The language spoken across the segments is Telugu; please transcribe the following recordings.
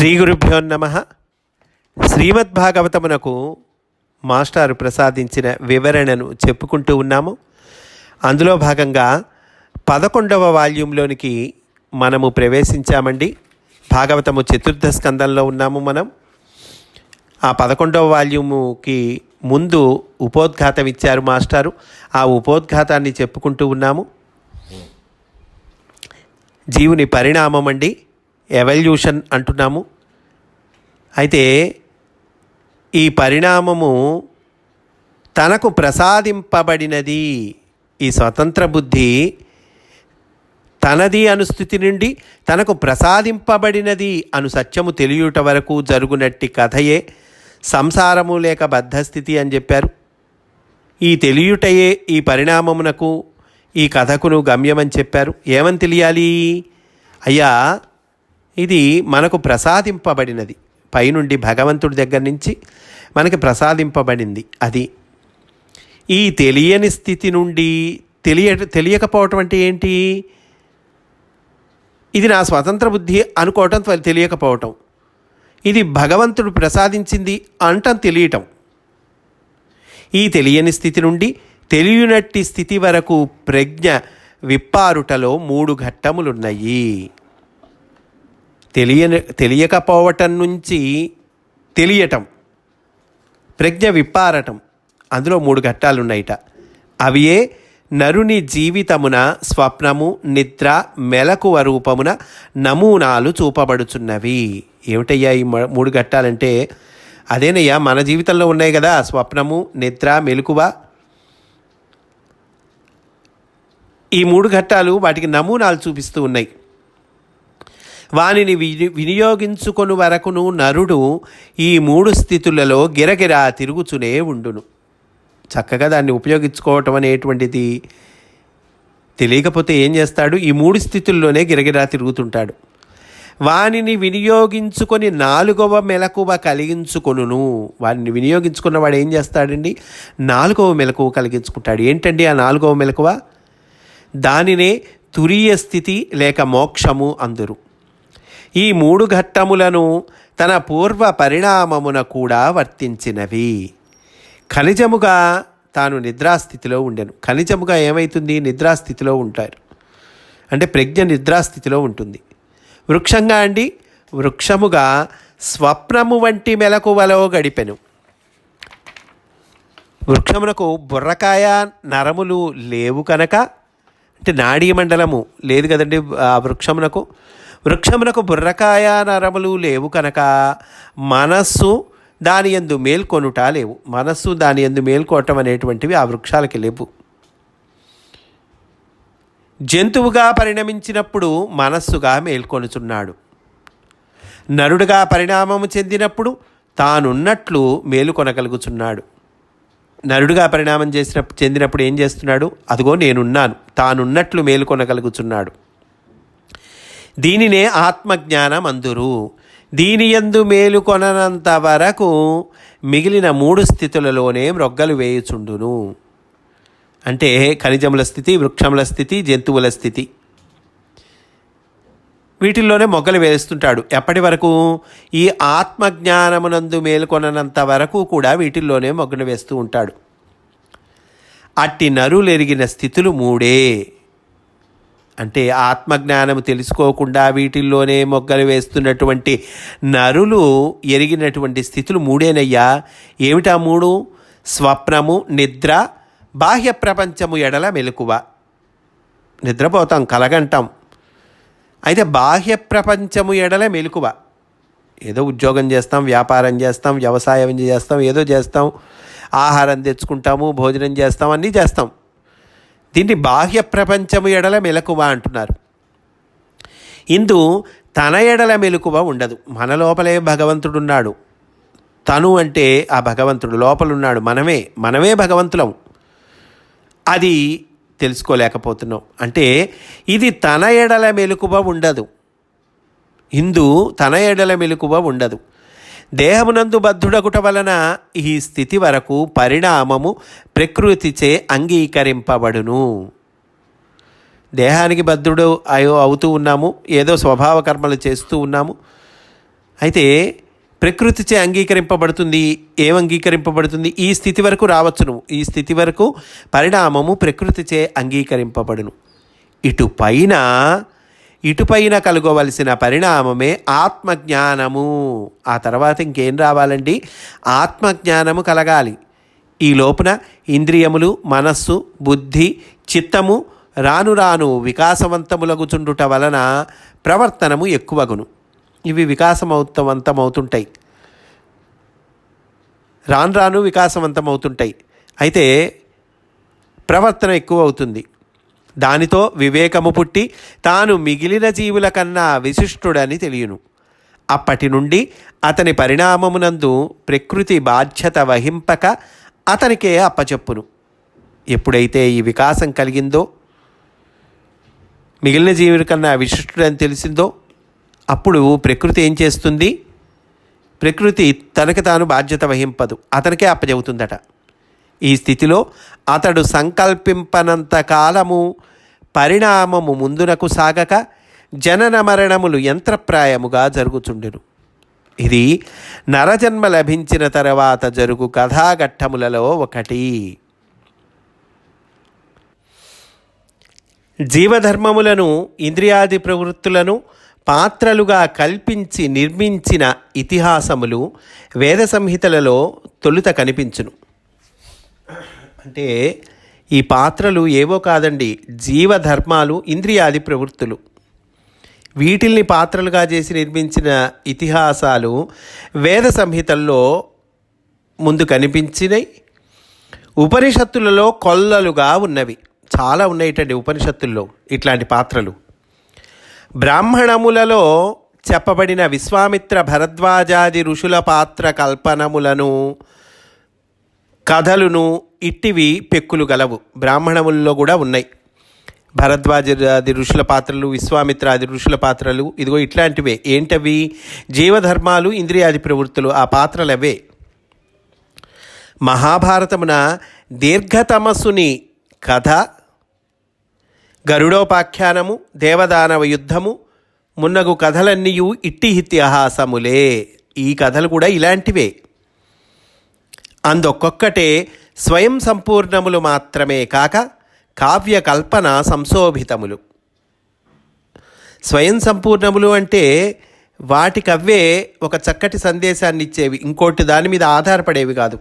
శ్రీ గురుభ్యో నమ. శ్రీమద్భాగవతమునకు మాస్టారు ప్రసాదించిన వివరణను చెప్పుకుంటూ ఉన్నాము. అందులో భాగంగా పదకొండవ వాల్యూంలోనికి మనము ప్రవేశించామండి. భాగవతము చతుర్థ స్కందంలో ఉన్నాము మనం. ఆ పదకొండవ వాల్యూముకి ముందు ఉపోద్ఘాతం ఇచ్చారు మాస్టారు. ఆ ఉపోద్ఘాతాన్ని చెప్పుకుంటూ ఉన్నాము. జీవుని పరిణామం అండి. ఎవల్యూషన్ అంటున్నాము. అయితే ఈ పరిణామము తనకు ప్రసాదింపబడినది ఈ స్వతంత్ర బుద్ధి తనది అనుస్థితి నుండి తనకు ప్రసాదింపబడినది అను సత్యము తెలియుట వరకు జరుగునట్టి కథయే. సంసారము లేక బద్ధస్థితి అని చెప్పారు. ఈ తెలియుటయే ఈ పరిణామమునకు ఈ కథకును గమ్యమని చెప్పారు. ఏమని తెలియాలి? అయ్యా ఇది మనకు ప్రసాదింపబడినది. పైనుండి భగవంతుడి దగ్గర నుంచి మనకి ప్రసాదింపబడింది. అది ఈ తెలియని స్థితి నుండి తెలియ తెలియకపోవటం అంటే ఏంటి? ఇది నా స్వతంత్ర బుద్ధి అనుకోవటం తెలియకపోవటం. ఇది భగవంతుడు ప్రసాదించింది అంటం తెలియటం. ఈ తెలియని స్థితి నుండి తెలియనట్టి స్థితి వరకు ప్రజ్ఞ విప్పారుటలో మూడు ఘట్టములున్నాయి. తెలియని తెలియకపోవటం నుంచి తెలియటం ప్రజ్ఞ విప్పారటం. అందులో మూడు ఘట్టాలు ఉన్నాయిట అవియే నరుని జీవితమున స్వప్నము నిద్ర మెలకువ రూపమున నమూనాలు చూపబడుచున్నవి. ఏమిటయ్యా ఈ మూడు ఘట్టాలంటే? అదేనయ్యా మన జీవితంలో ఉన్నాయి కదా స్వప్నము నిద్ర మెలకువ. ఈ మూడు ఘట్టాలు వాటికి నమూనాలు చూపిస్తూ ఉన్నాయి. వానిని విని వినియోగించుకొని వరకును నరుడు ఈ మూడు స్థితులలో గిరగిరా తిరుగుచునే ఉండును. చక్కగా దాన్ని ఉపయోగించుకోవటం అనేటువంటిది తెలియకపోతే ఏం చేస్తాడు? ఈ మూడు స్థితుల్లోనే గిరగిరా తిరుగుతుంటాడు. వానిని వినియోగించుకొని నాలుగవ మెలకువ కలిగించుకొనును. వాడిని వినియోగించుకున్న వాడు ఏం చేస్తాడండి? నాలుగవ మెలకువ కలిగించుకుంటాడు. ఏంటండి ఆ నాలుగవ మెలకువ? దానినే తురియ స్థితి లేక మోక్షము అందరు. ఈ మూడు ఘట్టములను తన పూర్వ పరిణామమున కూడా వర్తించినవి. ఖనిజముగా తాను నిద్రాస్థితిలో ఉండెను. ఖనిజముగా ఏమవుతుంది నిద్రాస్థితిలో ఉంటారు. అంటే ప్రజ్ఞ నిద్రాస్థితిలో ఉంటుంది. వృక్షంగా అండి వృక్షముగా స్వప్నము వంటి మెలకువలో గడిపెను. వృక్షమునకు బుర్రకాయ నరములు లేవు కనుక అంటే నాడీ మండలము లేదు కదండి ఆ వృక్షమునకు. వృక్షమునకు బుర్రకాయ నరములు లేవు కనుక మనస్సు దాని ఎందు మేల్కొనుట లేవు. మనస్సు దాని ఎందు మేల్కోవటం అనేటువంటివి ఆ వృక్షాలకి లేవు. జంతువుగా పరిణమించినప్పుడు మనస్సుగా మేల్కొనుచున్నాడు. నరుడుగా పరిణామము చెందినప్పుడు తానున్నట్లు మేలుకొనగలుగుచున్నాడు. నరుడుగా పరిణామం చేసిన చెందినప్పుడు ఏం చేస్తున్నాడు? అదిగో నేనున్నాను. తానున్నట్లు మేలుకొనగలుగుచున్నాడు. దీనినే ఆత్మజ్ఞానం అందురు దీని యందు మేలుకొననంత వరకు మిగిలిన మూడు స్థితులలోనే మ్రొగ్గలు వేయుచుండును. అంటే ఖనిజముల స్థితి వృక్షముల స్థితి జంతువుల స్థితి. వీటిల్లోనే మొగ్గలు వేస్తుంటాడు. ఎప్పటి వరకు? ఈ ఆత్మజ్ఞానమునందు మేలుకొననంత వరకు కూడా వీటిల్లోనే మొగ్గలు వేస్తూ ఉంటాడు. అట్టి నరులు ఎరిగిన స్థితులు మూడే. అంటే ఆత్మజ్ఞానం తెలుసుకోకుండా వీటిల్లోనే మొగ్గలు వేస్తున్నటువంటి నరులు ఎరిగినటువంటి స్థితులు మూడేనయ్యా. ఏమిటా మూడు? స్వప్నము నిద్ర బాహ్య ప్రపంచము ఎడల మెలకువ. నిద్రపోతాం కలగంటాం. అయితే బాహ్య ప్రపంచము ఎడల మెలకువ. ఏదో ఉద్యోగం చేస్తాం వ్యాపారం చేస్తాం వ్యవసాయం చేస్తాం ఏదో చేస్తాం. ఆహారం తెచ్చుకుంటాము భోజనం చేస్తాం అన్నీ చేస్తాం. దీన్ని బాహ్య ప్రపంచము ఎడల మెలకువ అంటున్నారు. ఇందు తన ఎడల మెలకువ ఉండదు. మన లోపలే భగవంతుడున్నాడు. తను అంటే ఆ భగవంతుడు. లోపలున్నాడు. మనమే మనమే భగవంతులం. అది తెలుసుకోలేకపోతున్నాం. అంటే ఇది తన ఎడల మెలకువ ఉండదు. ఇందు తన ఎడల మెలకువ ఉండదు. దేహమునందు బద్ధుడగుట వలన ఈ స్థితి వరకు పరిణామము ప్రకృతిచే అంగీకరింపబడును. దేహానికి బద్ధుడు అయో అవుతూ ఉన్నాము ఏదో స్వభావ కర్మలు చేస్తూ ఉన్నాము. అయితే ప్రకృతిచే అంగీకరింపబడుతుంది ఏం అంగీకరింపబడుతుంది ఈ స్థితి వరకు రావచ్చు నువ్వు ఈ స్థితి వరకు పరిణామము ప్రకృతిచే అంగీకరింపబడును. ఇటు పైన ఇటుపైన కలుగవలసిన పరిణామమే ఆత్మజ్ఞానము. ఆ తర్వాత ఇంకేం రావాలండి? ఆత్మజ్ఞానము కలగాలి. ఈ లోపున ఇంద్రియములు మనస్సు బుద్ధి చిత్తము రాను రాను వికాసవంతములగుచుండుట వలన ప్రవర్తనము ఎక్కువగును. ఇవి వికాసమవంతమవుతుంటాయి రాను రాను వికాసవంతమవుతుంటాయి అయితే ప్రవర్తన ఎక్కువ అవుతుంది దానితో వివేకము పుట్టి తాను మిగిలిన జీవుల కన్నా విశిష్టుడని తెలియను. అప్పటి నుండి అతని పరిణామమునందు ప్రకృతి బాధ్యత వహింపక అతనికే అప్పచెప్పును. ఎప్పుడైతే ఈ వికాసం కలిగిందో మిగిలిన జీవుల కన్నా విశిష్టుడని తెలిసిందో అప్పుడు ప్రకృతి ఏం చేస్తుంది? ప్రకృతి తనకి తాను బాధ్యత వహింపదు. అతనికే అప్పచెబుతుందట. ఈ స్థితిలో అతడు సంకల్పింపనంత కాలము పరిణామము ముందునకు సాగక జనన మరణములు యంత్రప్రాయముగా జరుగుచుండెను. ఇది నరజన్మ లభించిన తర్వాత జరుగు కథాఘట్టములలో ఒకటి. జీవధర్మములను ఇంద్రియాది ప్రవృత్తులను పాత్రలుగా కల్పించి నిర్మించిన ఇతిహాసములు వేద సంహితలలో తొలుత కనిపించును. అంటే ఈ పాత్రలు ఏవో కాదండి జీవధర్మాలు ఇంద్రియాది ప్రవృత్తులు. వీటిల్ని పాత్రలుగా చేసి నిర్మించిన ఇతిహాసాలు వేద సంహితల్లో ముందు కనిపించినాయి ఉపనిషత్తులలో కొల్లలుగా ఉన్నవి. చాలా ఉన్నాయిటండి ఉపనిషత్తుల్లో ఇట్లాంటి పాత్రలు. బ్రాహ్మణములలో చెప్పబడిన విశ్వామిత్ర భరద్వాజాది ఋషుల పాత్ర కల్పనములను కథలును ఇట్టివి పెక్కులు గలవు. బ్రాహ్మణముల్లో కూడా ఉన్నాయి. భరద్వాజాది ఋషుల పాత్రలు విశ్వామిత్రాది ఋషుల పాత్రలు ఇదిగో ఇట్లాంటివే. ఏంటవి? జీవధర్మాలు ఇంద్రియాది ప్రవృత్తులు ఆ పాత్రలు అవే మహాభారతమున దీర్ఘతమస్సుని కథ గరుడోపాఖ్యానము దేవదానవ యుద్ధము మున్నగు కథలన్నీయు ఇట్టి ఇతిహాసములే. ఈ కథలు కూడా ఇలాంటివే. అందొక్కొక్కటే స్వయం సంపూర్ణములు మాత్రమే కాక కావ్య కల్పన సంశోభితములు. స్వయం సంపూర్ణములు అంటే వాటికవ్వే ఒక చక్కటి సందేశాన్ని ఇచ్చేవి ఇంకోటి దాని మీద ఆధారపడేవి కాదు.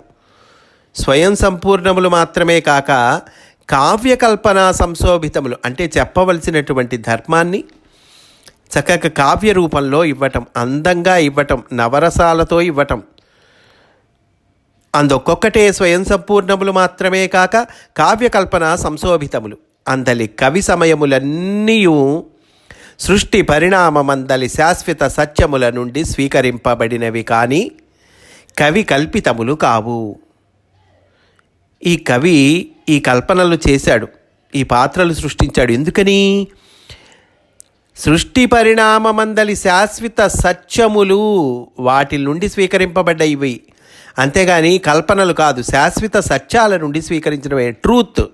స్వయం సంపూర్ణములు మాత్రమే కాక కావ్యకల్పన సంశోభితములు అంటే చెప్పవలసినటువంటి ధర్మాన్ని చక్కగా కావ్య రూపంలో ఇవ్వటం అందంగా ఇవ్వటం నవరసాలతో ఇవ్వటం అందొక్కొక్కటే స్వయం సంపూర్ణములు మాత్రమే కాక కావ్యకల్పన సంశోభితములు. అందలి కవి సమయములన్నీయూ సృష్టి పరిణామమందలి శాశ్వత సత్యముల నుండి స్వీకరింపబడినవి కానీ కవి కల్పితములు కావు. ఈ కవి ఈ కల్పనలు చేశాడు ఈ పాత్రలు సృష్టించాడు. ఎందుకని? సృష్టి పరిణామమందలి శాశ్వత సత్యములు వాటి నుండి స్వీకరింపబడ్డాయి అంతేగాని కల్పనలు కాదు శాశ్వత సత్యాల నుండి స్వీకరించడమే ట్రూత్.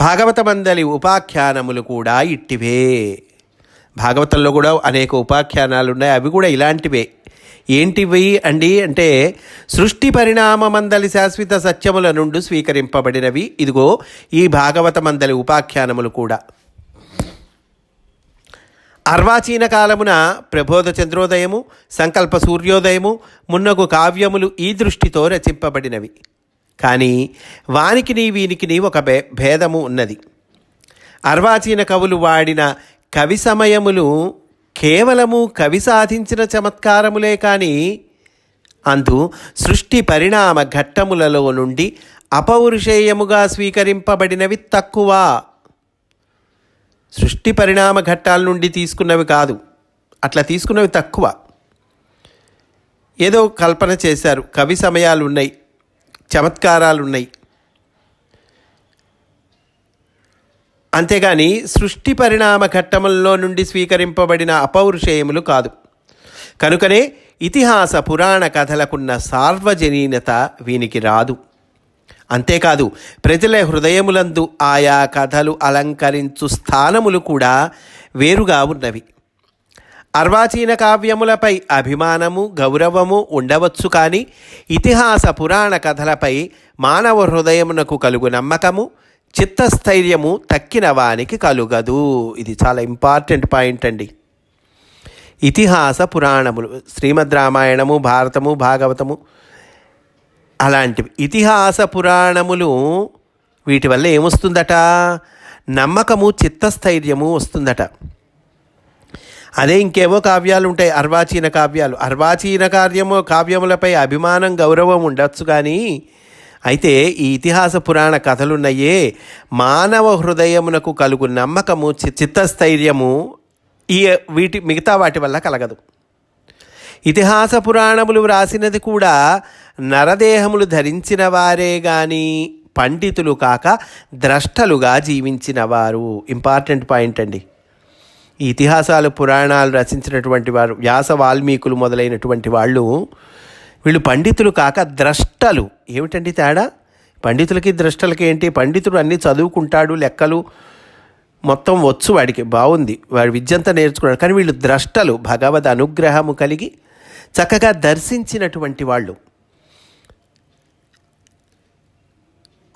భాగవతమందలి ఉపాఖ్యానములు కూడా ఇట్టివే. భాగవతంలో కూడా అనేక ఉపాఖ్యానాలు ఉన్నాయి అవి కూడా ఇలాంటివే. ఏంటివి అండి అంటే సృష్టి పరిణామమందలి శాశ్వత సత్యముల నుండి స్వీకరింపబడినవి. ఇదిగో ఈ భాగవతమందలి ఉపాఖ్యానములు కూడా. అర్వాచీన కాలమున ప్రబోధ చంద్రోదయము సంకల్ప సూర్యోదయము మున్నగు కావ్యములు ఈ దృష్టితో రచింపబడినవి. కానీ వానికిని వీనికిని ఒక భే భేదము ఉన్నది. అర్వాచీన కవులు వాడిన కవి సమయములు కేవలము కవి సాధించిన చమత్కారములే కానీ అందు సృష్టి పరిణామ ఘట్టములలో నుండి అపౌరుషేయముగా స్వీకరింపబడినవి తక్కువ. సృష్టి పరిణామ ఘట్టాల నుండి తీసుకున్నవి కాదు. అట్లా తీసుకున్నవి తక్కువ. ఏదో కల్పన చేశారు. కవి సమయాలు ఉన్నాయి చమత్కారాలు ఉన్నాయి అంతేగాని సృష్టి పరిణామ ఘట్టముల్లో నుండి స్వీకరింపబడిన అపౌరుషేయములు కాదు. కనుకనే ఇతిహాస పురాణ కథలకున్న సార్వజనీనత వీనికి రాదు. అంతేకాదు ప్రజల హృదయములందు ఆయా కథలు అలంకరించు స్థానములు కూడా వేరుగా ఉన్నవి. అర్వాచీన కావ్యములపై అభిమానము గౌరవము ఉండవచ్చు కానీ ఇతిహాస పురాణ కథలపై మానవ హృదయమునకు కలుగు నమ్మకము చిత్తస్థైర్యము తక్కిన వానికి కలుగదు. ఇది చాలా ఇంపార్టెంట్ పాయింట్ అండి. ఇతిహాస పురాణములు శ్రీమద్ రామాయణము భారతము భాగవతము అలాంటివి ఇతిహాస పురాణములు వీటి వల్ల ఏమొస్తుందట? నమ్మకము చిత్తస్థైర్యము వస్తుందట. అదే ఇంకేవో కావ్యాలు ఉంటాయి అర్వాచీన కావ్యాలు. అర్వాచీన కార్యము కావ్యములపై అభిమానం గౌరవం ఉండొచ్చు కానీ అయితే ఈ ఇతిహాస పురాణ కథలున్నయే మానవ హృదయమునకు కలుగు నమ్మకము చి- చిత్తస్థైర్యము ఈ వీటి మిగతా వాటి వల్ల కలగదు. ఇతిహాస పురాణములు వ్రాసినది కూడా నరదేహములు ధరించిన వారే గాని పండితులు కాక ద్రష్టలుగా జీవించిన వారు. ఇంపార్టెంట్ పాయింట్ అండి. ఈ ఇతిహాసాలు పురాణాలు రచించినటువంటి వారు వ్యాస వాల్మీకులు మొదలైనటువంటి వాళ్ళు వీళ్ళు పండితులు కాక ద్రష్టలు. ఏమిటండి తేడా? పండితులకి ద్రష్టలకి ఏంటి? పండితుడు అన్నీ చదువుకుంటాడు లెక్కలు మొత్తం వచ్చు వాడికి. బాగుంది వాడి విద్యంతా నేర్చుకున్నాడు. కానీ వీళ్ళు ద్రష్టలు. భగవద్ అనుగ్రహము కలిగి చక్కగా దర్శించినటువంటి వాళ్ళు.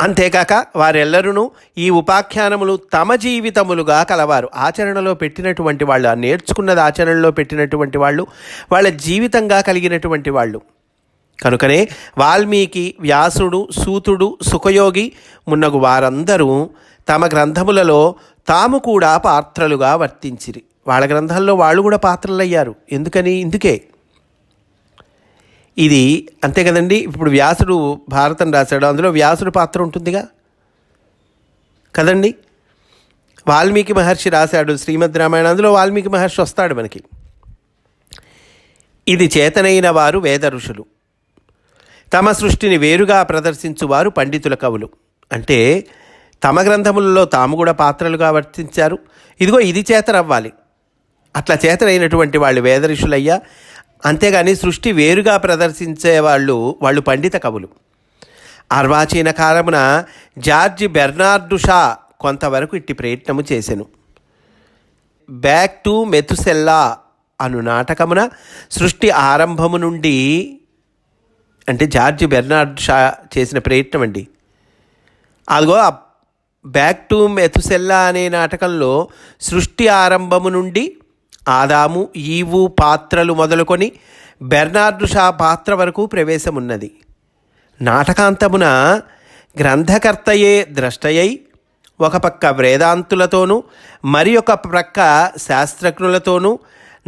అంతేకాక వారెల్లరూ ఈ ఉపాఖ్యానములు తమ జీవితములుగా కలవారు. ఆచరణలో పెట్టినటువంటి వాళ్ళు ఆ నేర్చుకున్నది ఆచరణలో పెట్టినటువంటి వాళ్ళు వాళ్ళ జీవితంగా కలిగినటువంటి వాళ్ళు. కనుకనే వాల్మీకి వ్యాసుడు సూతుడు సుఖయోగి మున్నగు వారందరూ తమ గ్రంథములలో తాము కూడా పాత్రలుగా వర్తించిరి. వాళ్ళ గ్రంథాల్లో వాళ్ళు కూడా పాత్రలయ్యారు. ఎందుకని? ఇందుకే. ఇది అంతే కదండి. ఇప్పుడు వ్యాసుడు భారతం రాశాడు. అందులో వ్యాసుడు పాత్ర ఉంటుందిగా? కదండి. వాల్మీకి మహర్షి రాశాడు శ్రీమద్ రామాయణ. అందులో వాల్మీకి మహర్షి వస్తాడు మనకి. ఇది చేతనైన వారు వేద ఋషులు. తమ సృష్టిని వేరుగా ప్రదర్శించువారు పండితుల కవులు. అంటే తమ గ్రంథములలో తాము కూడా పాత్రలుగా వర్తించారు. ఇదిగో ఇది చేతనవ్వాలి. అట్లా చేతనైనటువంటి వాళ్ళు వేద ఋషులయ్యా అంతేగాని సృష్టి వేరుగా ప్రదర్శించే వాళ్ళు వాళ్ళు పండిత కవులు. అర్వాచీన కాలమున జార్జి బెర్నార్డు షా కొంతవరకు ఇట్టి ప్రయత్నము చేశాను బ్యాక్ టు మెతుసెల్లా అను నాటకమున సృష్టి ఆరంభము నుండి అంటే జార్జి బెర్నార్డ్ షా చేసిన ప్రయత్నం అండి. అదిగో బ్యాక్ టు మెతుసెల్లా అనే నాటకంలో సృష్టి ఆరంభము నుండి ఆదాము ఈవు పాత్రలు మొదలుకొని బెర్నార్డు షా పాత్ర వరకు ప్రవేశమున్నది. నాటకాంతమున గ్రంథకర్తయే ద్రష్టయై ఒక పక్క వేదాంతులతోనూ మరి ఒక ప్రక్క శాస్త్రజ్ఞులతోనూ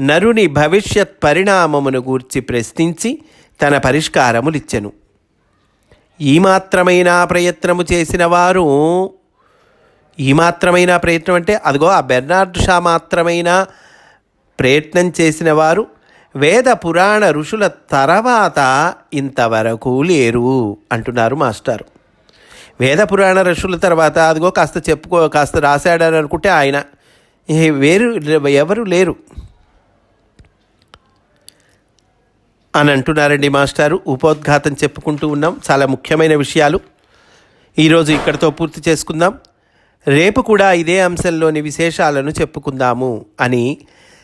నరుని భవిష్యత్ పరిణామమును గూర్చి ప్రశ్నించి తన పరిష్కారములిచ్చెను. ఈ మాత్రమైన ప్రయత్నము చేసిన వారు ఈ మాత్రమైన ప్రయత్నం అంటే అదిగో ఆ బెర్నార్డ్ షా మాత్రమైన ప్రయత్నం చేసిన వారు వేద పురాణ ఋషుల తర్వాత ఇంతవరకు లేరు అంటున్నారు మాస్టారు. వేద పురాణ ఋషుల తర్వాత అదిగో కాస్త చెప్పుకో కాస్త రాశాడని అనుకుంటే ఆయన వేరు ఎవరు లేరు. అని అంటున్నారండి మాస్టారు. ఉపోద్ఘాతం చెప్పుకుంటూ ఉన్నాం. చాలా ముఖ్యమైన విషయాలు. ఈరోజు ఇక్కడితో పూర్తి చేసుకుందాం. రేపు కూడా ఇదే అంశంలోని విశేషాలను చెప్పుకుందాము అని